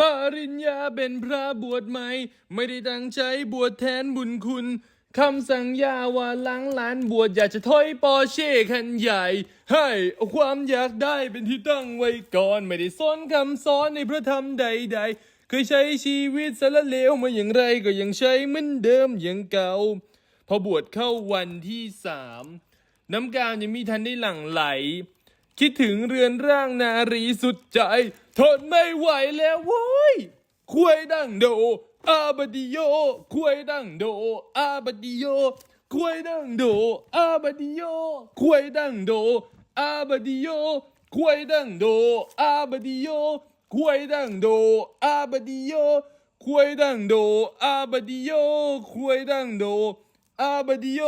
ปริญญาเป็นพระบวชใหม่ ไม่ได้ตั้งใจบวชแทนบุญคุณคำสั่งยาว่าหลังหลานบวชอยากจะถอยปอเช่คันใหญ่ ให้เอาความอยากได้เป็นที่ตั้งไว้ก่อน ไม่ได้สนคำสอนในพระธรรมใด ๆ เคยใช้ชีวิตสารเลวมาอย่างไรก็ยังใช้เหมือนเดิมอย่างเก่า พอบวชเข้าวันที่สามน้ำกามยังมีทันได้หลั่งไหล คิดถึงเรือนร่างนารีสุดใจ ทนไม่ไหวแล้วโว้ยควยดังโด อาบดิโยควยดังโด อาบดิโยควยดังโด อาบดิโยควยดังโด อาบดิโยควยดังโด อาบดิโยควยดังโด อาบดิโยควยดังโด อาบดิโยควยดังโด อาบดิโย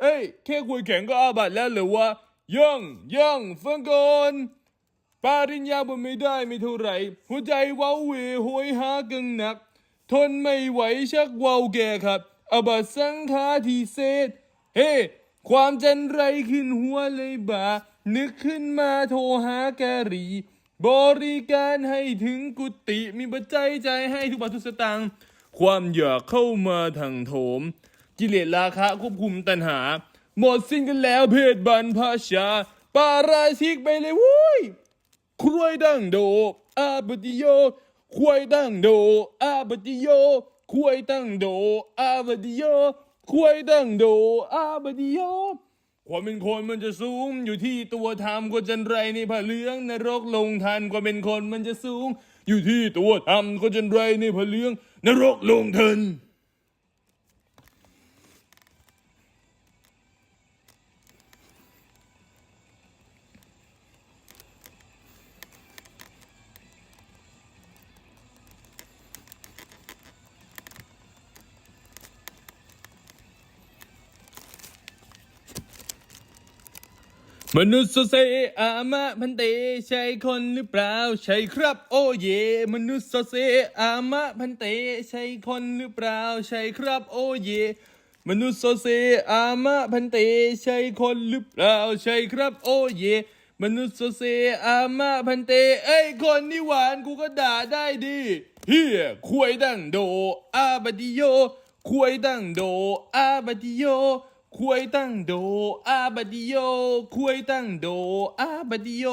เอ้ยแค่คุยแข่งก็อาบัตแล้วหรือวะ ยังยังฟังก่อนปาริญญาบนไม่ได้ไม่เท่าไหร่ หัวใจเว้าเหวโหยหากังหนัก ทนไม่ไหวชักเว้าแก่ครับ อบัตสังฆาทีเศษ เฮ้ ความจันไรขึ้นหัวเลยบ่า นึกขึ้นมาโทรหาแกรี บริการให้ถึงกุฏิมีปัจจัยใจให้ทุกบาททุกสตางค์ความอยากเข้ามาทางโถม กิเลสราคะควบคุมตัณหา หมดสิ้นกันแล้วเพศบรรพชา ปาราชิกไปเลยเว้ยครวยดังโด อาบดิโยควยดังโด อาบดิโยควยดังโด อาบดิโยควยดังโด อาบดิโยความเป็นคนมันจะสูงอยู่ที่ตัวธรรมกว่าจันไรในผ้าเหลืองนรกลงทันความเป็นคนมันจะสูง อยู่ที่ตัวธรรมกว่าจันไรในผ้าเหลืองนรกลงทัน มนุษย์เซอามะพันเตใช่คนหรือเปล่า ใช่ครับ โอ้เย มนุษย์เซอามะพันเตใช่คนหรือเปล่า ใช่ครับ โอ้เย มนุษย์เซอามะพันเตใช่คนหรือเปล่า ใช่ครับ โอ้เย มนุษย์เซอามะพันเตเอ้ยคนนี่หวานกูก็ด่าได้ดิเฮียควยดังโดอาบดิโยควยดังโดอาบดิโย ควยตั้งโดอาบดิโยควยตั้งโดอาบดิโย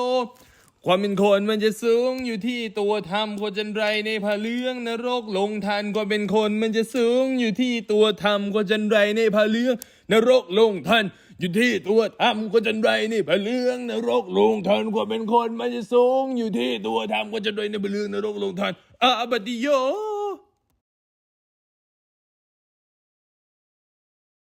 ความเป็นคนมันจะสูงอยู่ที่ตัวธรรมคนจันไรในผ้าเลืองนรกลงทันความเป็นคนมันจะสูงอยู่ที่ตัวธรรมคนจันไรในผ้าเลืองนรกลงทันอยู่ที่ตัวธรรมคนจันไรในผ้าเลืองนรกลงทันความเป็นคนมันจะสูงอยู่ที่ตัวธรรมคนจันไรในผ้าเลืองนรกลงทันอาบดิโย